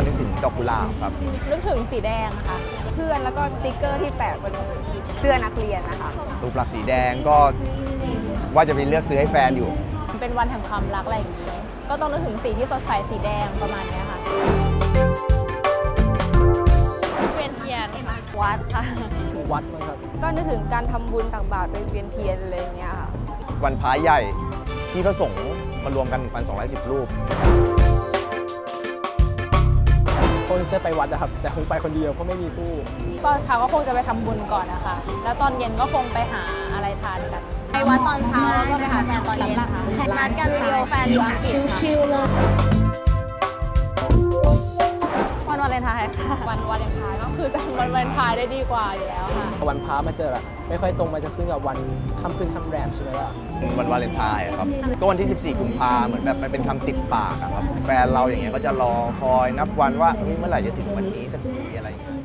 ครับ นึกถึงสีแดงค่ะเพื่อนแล้วก็สติกเกอร์ที่แปะบนเสื้อนักเรียนนะคะรูปลักษณ์สีแดงก็ว่าจะไปเลือกซื้อให้แฟนอยู่ เป็นวันแห่งความรักอะไรอย่างนี้ ก็ต้องนึกถึงสีที่สดใสสีแดงประมาณเนี้ยค่ะเวียนเทียนวัดค่ะวัดมั้งครับก็นึกถึงการทำบุญตักบาตรไปเวียนเทียนอะไรอย่างเงี้ยค่ะวันพระใหญ่ที่พระสงฆ์มารวมกัน 1,210 รูปค งจะไปวัดนะครับ แต่คงไปคนเดียวเพราะไม่มีคู่ตอนเช้าก็คงจะไปทำบุญก่อนนะคะ แล้วตอนเย็นก็คงไปหาอะไรทานกัน ไปวัดตอนเช้าแล้วก็ไปหาแฟนตอนเย็นค่ะนัดกันวิดีโอแฟนอยู่อังกฤษค่ะ วันวาเลนไทน์ก็คือจำวันวาเลนไทน์ได้ดีกว่าอยู่แล้วค่ะ วันพระมาเจอแบบไม่ค่อยตรงมาจะขึ้นกับวันค่ำคืนค่ำแรมใช่ไหมล่ะวันวาเลนไทน์อะครับ ก็วันที่ 14 กุมภาเหมือนแบบมันเป็นคำติดปากอะครับแฟนเราอย่างเงี้ยก็จะรอคอยนับวันว่าเฮ้ยเมื่อไหร่จะถึงวันนี้สักทีอะไรอย่างเงี้ย